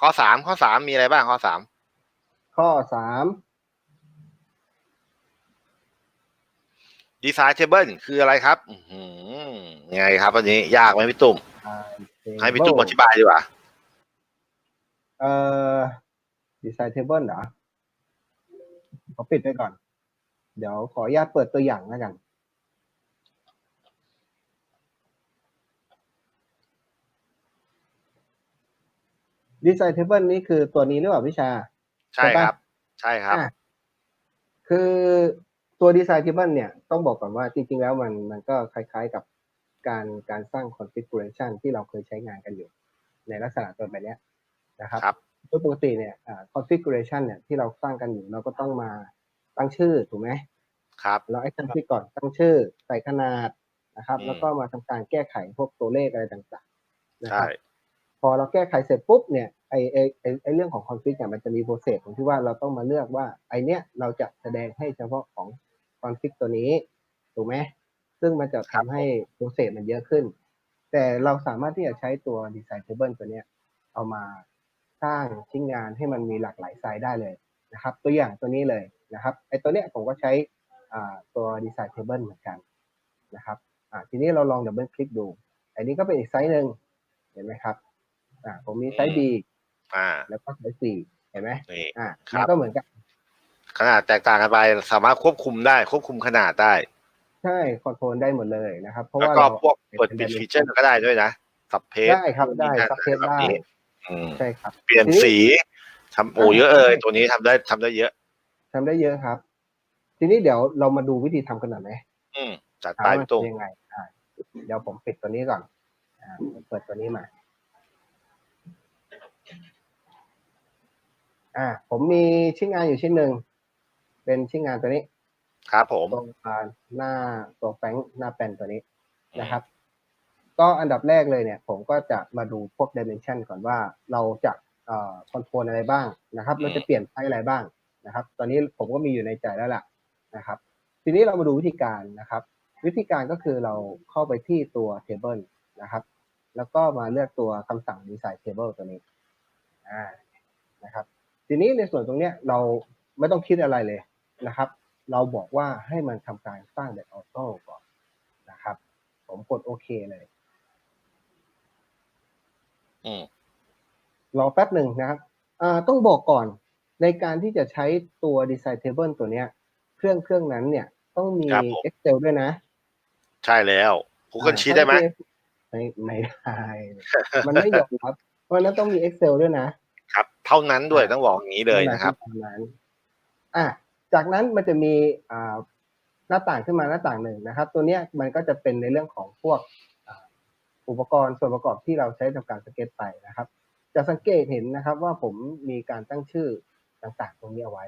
ข้อสามข้อสามมีอะไรบ้างข้อสามข้อสามดีไซน์เทเบิลคืออะไรครับอือหือไงครับวันนี้ยากไหมพี่ตุ้ม ให้พี่ตุ้มอธิบายดีกว่า เอ่อดีไซน์เทเบิลเหรอขอปิดไปก่อน เดี๋ยวขออนุญาตเปิดตัวอย่างแล้วกัน ดีไซน์เทเบิลนี่คือตัวนี้หรือเปล่าพิชา ใช่ครับ ใช่ครับอะคือตัวดีไซน์ a b l e เนี่ยต้องบอกก่อนว่าจริง ๆ แล้วมันมันก็คล้ายๆกับการการสร้าง configuration ที่เราเคยใช้งานกันอยู่ ในลักษณะตัวแบบเนี้ยนะครับครับโดยปกติเนี่ยอ่า configuration เนี่ยที่เราสร้างกันอยู่เราก็ต้องมาตั้งชื่อถูกไหมครับเราไอ้ตั้งชื่อก่อนตั้งชื่อใส่ขนาดนะครับอืมแล้วก็มาทำการแก้ไขพวกตัวเลขอะไรต่างๆนะคใช่รับ พอเราแก้ไขเสร็จปุ๊บเนี่ยไอไอไอไอเรื่องของคอนฟิกเนี่ยมันจะมีโปรเซสของที่ว่าเราต้องมาเลือกว่าไอเนี้ยเราจะแสดงให้เฉพาะของคอนฟิกตัวนี้ถูกไหมซึ่งมันจะทำให้โปรเซสมันเยอะขึ้น แต่เราสามารถที่จะใช้ตัว Design Table ตัวเนี้ยเอามาสร้างชิ้นงานให้มันมีหลากหลายไซส์ได้เลยนะครับ ตัวอย่างตัวนี้เลยนะครับไอตัวเนี้ยผมก็ใช้อ่าตัว Design Table เหมือนกันนะครับอ่าทีนี้เราลองดับเบิลคลิกดู อันนี้ก็เป็นอีกไซส์หนึ่งเห็นไหมครับ อ่าผมมีไซส์ B อ่า แล้วก็ไซส์ C เห็นไหมนี่อ่าครับมันก็เหมือนกัน ขนาดแตกต่างกันไป สามารถควบคุมได้ ควบคุมขนาดได้ ใช่คอนโทรลได้หมดเลยนะครับ เพราะแล้วว่าก็เราพวกเปิดปิดฟีเจอร์ก็ได้ด้วยนะสับเพจได้ครับได้ซับเพจได้อืมใช่ครับ เปลี่ยนทีนี้สีทำโอ้เยอะเลยตัวนี้ทำได้ทำได้เยอะ ทำได้เยอะครับ ทีนี้เดี๋ยวเรามาดูวิธีทำกันหน่อยไหมอืมจัดถามไปว่ามันพี่ตุ้มเป็นยังไงอ่าเดี๋ยวผมปิดตัวนี้ก่อนอ่าผมเปิดตัวนี้มา อ่าผมมีชิ้นงานอยู่ชิ้นหนึ่งเป็นชิ้นงานตัวนี้ครับผมตรงอ่าหน้าตัวแฟงหน้าแปนตัวนี้นะครับ ก็อันดับแรกเลยเนี่ย ผมก็จะมาดูพวกดิเมนชันก่อนว่าเราจะเอ่อคอนโทรลอะไรบ้างนะครับ เราจะเปลี่ยนไซส์อะไรบ้างนะครับ ตอนนี้ผมก็มีอยู่ในใจแล้วล่ะนะครับ ทีนี้เรามาดูวิธีการนะครับ วิธีการก็คือเราเข้าไปที่ตัว table นะครับ แล้วก็มาเลือกตัวคำสั่ง design table ตัวนี้อ่านะครับ ทีนี้ในส่วนตรงเนี้ยเราไม่ต้องคิดอะไรเลยนะครับ เราบอกว่าให้มันทำการสร้างแบบออโต้ก่อนนะครับ ผมกดโอเคเลยอืมรอแป๊บหนึ่งนะครับอ่าต้องบอกก่อนในการที่จะใช้ตัว Design Table ตัวเนี้ย เครื่องเครื่องนั้นเนี่ย ต้องมีครับผม Excel ด้วยนะ ใช่แล้วกูเกิลชีได้ไหมไม่ไม่ได้ มันไม่ยอมครับ เพราะฉะนั้นต้องมี Excel ด้วยนะครับ เท่านั้นด้วยต้องบอกอย่างนี้เลยนะครับเท่านั้นอะจากนั้นมันจะมีอ่าหน้าต่างขึ้นมาหน้าต่างหนึ่งนะครับ ตัวเนี้ยมันก็จะเป็นในเรื่องของพวกอ่าอุปกรณ์ส่วนประกอบที่เราใช้ทำการสเก็ตไปนะครับ จะสังเกตเห็นนะครับว่าผมมีการตั้งชื่อต่างๆ ตรงนี้เอาไว้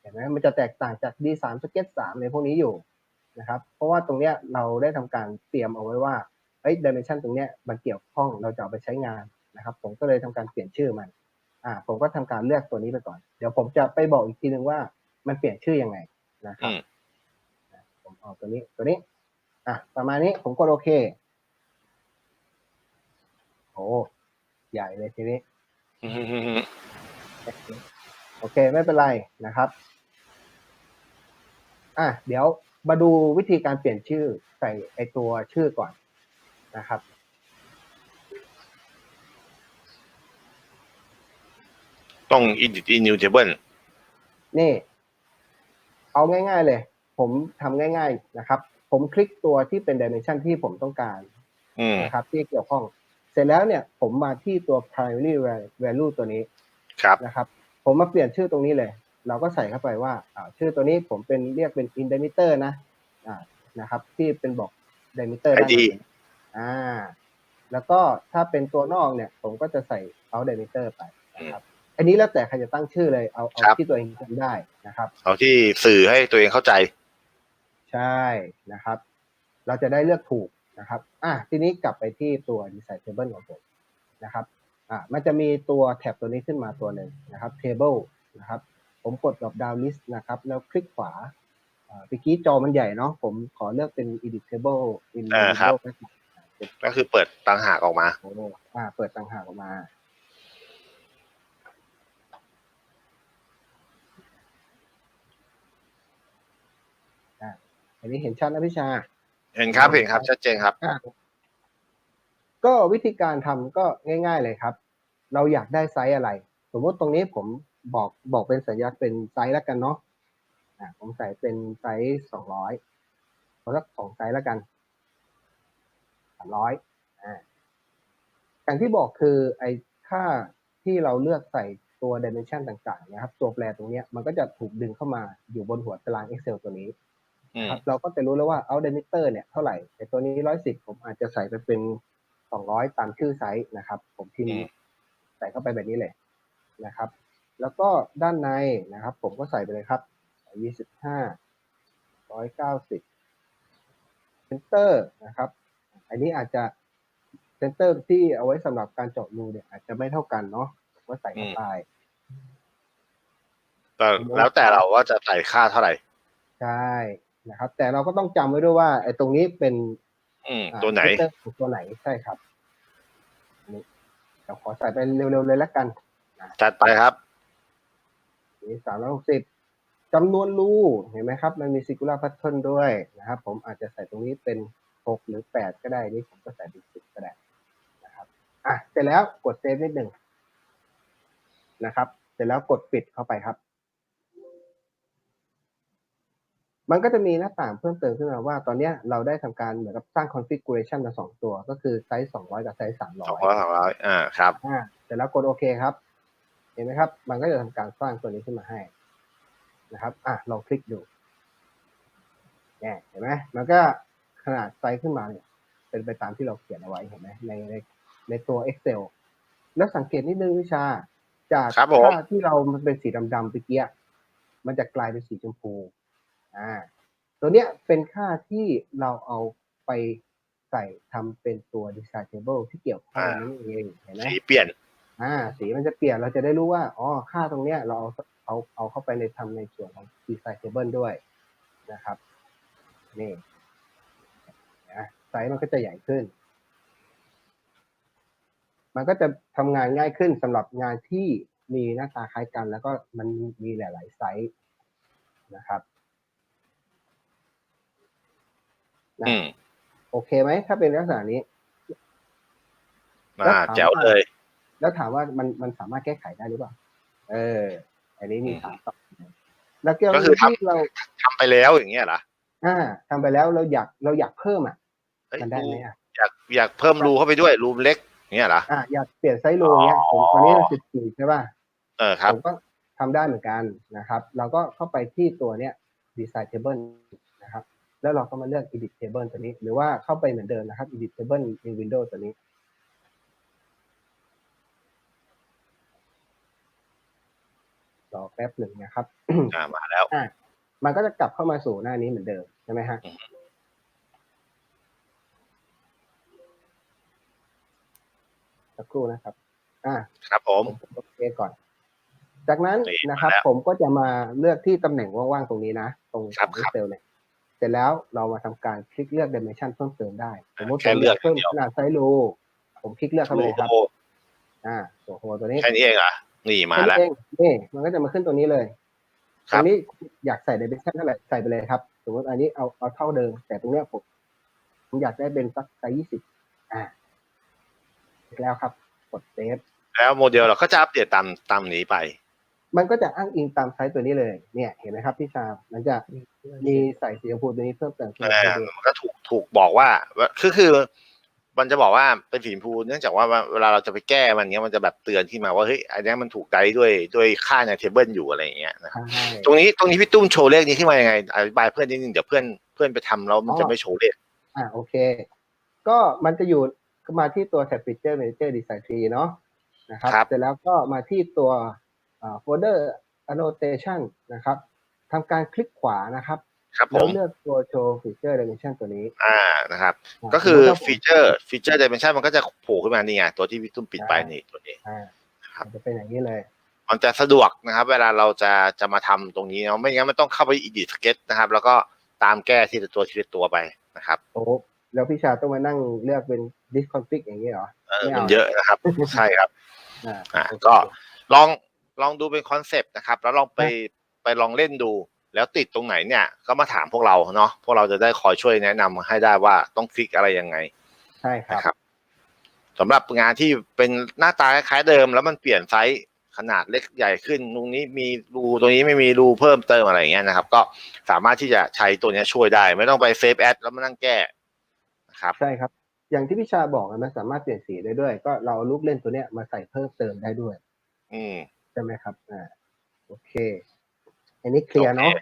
เห็นไหมมันจะแตกต่างจาก D3 สเก็ต3ในพวกนี้อยู่นะครับ เพราะว่าตรงเนี้ยเราได้ทำการเตรียมเอาไว้ว่าเฮ้ยดิเมนชันตรงเนี้ยมันเกี่ยวข้องเราจะเอาไปใช้งานนะครับ ผมก็เลยทำการเปลี่ยนชื่อมัน อ่าผมก็ทำการเลือกตัวนี้ไปก่อน เดี๋ยวผมจะไปบอกอีกทีนึงว่ามันเปลี่ยนชื่อยังไงนะครับอืมอะผมเอาตัวนี้ตัวนี้ อะประมาณนี้ผมกดโอเคโอ้ใหญ่เลยทีนี้อืมโอเคไม่เป็นไรนะครับ อะเดี๋ยวมาดูวิธีการเปลี่ยนชื่อใส่ไอตัวชื่อก่อนนะครับ ต้อง edit in new table นี่ เอาง่าย ๆ เลย ผมทำง่าย ๆนะครับ ผมคลิกตัวที่เป็นดิเมนชันที่ผมต้องการอืมนะครับ ที่เกี่ยวข้อง เสร็จแล้วเนี่ย ผมมาที่ตัว primary value ตัวนี้ครับนะครับ ผมมาเปลี่ยนชื่อตรงนี้เลย เราก็ใส่เข้าไปว่าอ่าชื่อตัวนี้ผมเป็นเรียกเป็น indemnitor นะอ่านะครับ ที่เป็นบอก diameter ด้าน ID ในอ่า แล้วก็ถ้าเป็นตัวนอกเนี่ย ผมก็จะใส่ out diameter ไปนะครับ อันนี้แล้วแต่ใครจะตั้งชื่อเลยเอาเอาครับที่ตัวเองจำได้นะครับ เอาที่สื่อให้ตัวเองเข้าใจ ใช่นะครับ เราจะได้เลือกถูกนะครับ อะทีนี้กลับไปที่ตัว design table ของผมนะครับอะมันจะมีตัวแท็บตัวนี้ขึ้นมาตัวหนึ่งนะครับ table นะครับ ผมกด drop down list นะครับ แล้วคลิกขวาอ่าเมื่อกี้จอมันใหญ่เนาะผมขอเลือกเป็น edit table in อ่าครับ Windows นะครับก็คือเปิดต่างหากออกมาโอ้อ่าเปิดต่างหากออกมา อันนี้เห็นชัดนะพี่ชา เห็นครับเห็นครับ ชัดเจนครับอะก็วิธีการทำก็ง่าย ๆเลยครับ เราอยากได้ไซส์อะไร สมมติตรงนี้ผมบอกบอกเป็นสัญลักษณ์เป็นไซส์แล้วกันเนาะอะผมใส่เป็นไซส์สองร้อยเอาสักสองไซส์แล้วกันสามร้อยอ่าอย่างที่บอกคือไอ้ค่าที่เราเลือกใส่ตัว dimension ต่างๆนะครับ ตัวแปรตรงเนี้ยมันก็จะถูกดึงเข้ามาอยู่บนหัวตาราง Excel ตัวนี้อืม ครับเราก็จะรู้แล้วว่าเอาเดมิเตอร์เนี่ยเท่าไหร่แต่ตัวนี้ร้อยสิบผมอาจจะใส่ไปเป็นสองร้อยตามชื่อไซส์นะครับ ผมพิมอืพ์มใส่เข้าไปแบบนี้เลยนะครับ แล้วก็ด้านในนะครับ ผมก็ใส่ไปเลยครับยี่สิบห้าร้อยเก้าสิบเซนเตอร์นะครับ อันนี้อาจจะเซนเตอร์ที่เอาไว้สำหรับการเจาะรูเนี่ยอาจจะไม่เท่ากันเนาะผมก็ใส่เข้าไปแต่แล้วแต่เราว่าจะใส่ค่าเท่าไหร่ ใช่ นะครับ แต่เราก็ต้องจำไว้ด้วยว่าไอ้ตรงนี้เป็นอืมอ่าตัวไหนเซตเตอร์ของตัวไหนใช่ครับอันนี้เดี๋ยวขอใส่ไปเร็วๆเลยแล้วกันจัดไปครับนี่สามร้อยหกสิบจำนวนรูเห็นไหมครับ มันมี circular pattern ด้วยนะครับ ผมอาจจะใส่ตรงนี้เป็นหกหรือแปดก็ได้นี่ผมก็ใส่เป็นสิบก็ได้นะครับอะเสร็จแล้วกดเซฟนิดหนึ่งนะครับ เสร็จแล้วกดปิดเข้าไปครับ มันก็จะมีหน้าต่างเพิ่มเติมขึ้นมาว่า ตอนเนี้ยเราได้ทำการเหมือนกับสร้าง configuration มาสองตัว ก็คือไซส์สองร้อยกับไซส์สามร้สอองยร้อยสองร้อยอ่าครับอ่าเสร็จแล้วกดโอเคครับ เห็นไหมครับ มันก็จะทำการสร้างตัวนี้ขึ้นมาให้นะครับ อะลองคลิกดูเนี่ยเห็นไหมมันก็ขนาดไซส์ขึ้นมาเนี่ย เป็นไปตามที่เราเขียนเอาไว้เห็นไหมในในในตัว Excel แล้วสังเกตนิดนึงวิชา จากครับผมค่าที่เรามันเป็นสีดำๆไปเกี้ยมันจะกลายเป็นสีชมพู อ่าตัวเนี้ยเป็นค่าที่เราเอาไปใส่ทำเป็นตัว design table ที่เกี่ยวข้องนี้เองเห็นไหมสีเปลี่ยน อ่า สีมันจะเปลี่ยนเราจะได้รู้ว่าอ๋อค่าตรงเนี้ยเราเอาเอาเอาเข้าไปในทำในส่วนของ design table ด้วยนะครับนี่นะไซส์มันก็จะใหญ่ขึ้น มันก็จะทำงานง่ายขึ้นสำหรับงานที่มีหน้าตาคล้ายกัน แล้วก็มันมีหลาย ๆ ไซส์นะครับ นะอืมโอเคไหมถ้าเป็นลักษณะนี้อ่าแจ๋วเลย แล้วถามว่ามันมันสามารถแก้ไขได้หรือเปล่า เออ อันนี้มีอืมถามตอบแล้วเกี่ยวก็กับคือทำที่เราทำไปแล้วอย่างเงี้ยเหรออ่าทำไปแล้วเราอยากเราอยากเพิ่มอะเฮ้ยมันได้ไหมรูอะอยากอยากเพิ่มรูเข้าไปด้วยรูเล็กอย่างเงี้ยเหรออ่าอยากเปลี่ยนไซส์โลเนี้ยผมอ๋อตอนนี้เราสิบสี่ใช่ป่ะเออครับผมก็ทำได้เหมือนกันนะครับ เราก็เข้าไปที่ตัวเนี้ย design table นะครับ แล้วเราก็มาเลือก edit table ตัวนี้ หรือว่าเข้าไปเหมือนเดิมนะครับ edit table in Windows ตัวนี้ รอแป๊บหนึ่งนะครับอ่ามาแล้วมันก็จะกลับเข้ามาสู่หน้านี้เหมือนเดิมใช่ไหมฮะอืมสักครู่นะครับ อ่า ครับผมผมกดโอเคก่อน จากนั้นนี่นะครับมาแล้วผมก็จะมาเลือกที่ตำแหน่งว่างๆตรงนี้นะ ตรงครับของ Excel เนี่ย เสร็จแล้วเรามาทำการคลิกเลือก dimension เพิ่มเติมได้ สมมติแค่ผมเลืออกยากเพิ่มอย่างเดียวขนาดไซส์รูผมคลิกเลือกเข้าไปรูเลยครับโอ้อ่าตัวโฮตัวนี้แค่นี้เองเหรอนี่มาแล้วค่นี้เองนี่มันก็จะมาขึ้นตัวนี้เลยคตรัรบงนี้อยากใส่ dimension เท่าไหร่ใส่ไปเลยครับ สมมติอันนี้เอาเอาเท่าเดิม แต่ตรงเนี้ยผมผมอยากได้เป็นสักไซส์ยี่สิบอ่าเสร็จแล้วครับกดเซฟแล้วโมเดลเราก็จะอัปเดตตามตามนี้ไป มันก็จะอ้างอิงตามไซส์ตัวนี้เลย เนี่ยเห็นไหมครับพี่ชามันจะมีใส่สีชมพูตัวนี้เพิ่มเติมขึ้นเอมาอให้ด้วยมันก็ถูกถูกบอกว่าว่าคือคือ มันจะบอกว่าเป็นสีชมพูเนื่องจากว่าเวลาเราจะไปแก้มันเนี้ยมันจะแบบเตือนขึ้นมาว่าเฮ้ยอันเนี้ยมันถูกไดด้วยด้วยค่าในเทเบิลอยู่อะไรอย่างเงี้ยนะครับใช่ตรงนี้ตรงนี้พี่ตุ้มโชว์เลขนี้ขึ้นมายังไงอธิบายเพื่อนนิดนึงเดี๋ยวเพื่อนเพื่อนไปทำแล้วมันจะไม่โชว์เลขอ่าโอเค ก็มันจะอยู่ก็มาที่ตัว Tab Feature Manager Design Tree เนาะนะครับครับเสร็จแล้วก็มาที่ตัว อ่า Folder Annotation นะครับทำการคลิกขวานะครับครับผแล้วมเลือกตัว Show Feature Dimension ตัวนี้ อ่านะครับาก็คือสมมุติว่าผมฟีเจอร์ฟีเจอร์ดิเมนชันมันก็จะโผล่ขึ้นมานี่ไงตัวที่พี่ตุ้มปิดไปนี่ตัวนี้อ่าครับมันจะเป็นอย่างนี้เลย มันจะสะดวกนะครับ เวลาเราจะจะมาทำตรงนี้เนาะไม่งั้นมันต้องเข้าไป edit sketch นะครับ แล้วก็ตามแก้ทีละตัวทีละตัวไปนะครับ โอ้แล้วพี่ชาต้องมานั่งเลือกเป็น disconfig อย่างนี้เหรอเออไม่เอามันเยอะนะครับ ใช่ครับอ่าอ่าโอเคก็ลอง ลองดูเป็นคอนเซปต์นะครับ แล้วลองไปไปลองเล่นดู แล้วติดตรงไหนเนี่ย ก็มาถามพวกเราเนาะพวกเราจะได้คอยช่วยแนะนำให้ได้ว่าต้องฟิกอะไรยังไง ใช่ครับนะครับสำหรับงานที่เป็นหน้าตาคล้ายๆเดิม แล้วมันเปลี่ยนไซส์ขนาดเล็กใหญ่ขึ้นตรงนี้มีรูตรงนี้ไม่มีรูเพิ่มเติมอะไรอย่างเงี้ยนะครับ ก็สามารถที่จะใช้ตัวเนี้ยช่วยได้ ไม่ต้องไปเซฟแอดแล้วมานั่งแก้นะครับใช่ครับ อย่างที่พี่ชาบอกอะมันสามารถเปลี่ยนสีได้ด้วย ก็เราเอาลูกเล่นตัวเนี้ยมาใส่เพิ่มเติมได้ด้วย อืม ใช่ไหมครับอ่าโอเค อันนี้เคลียร์เนาะ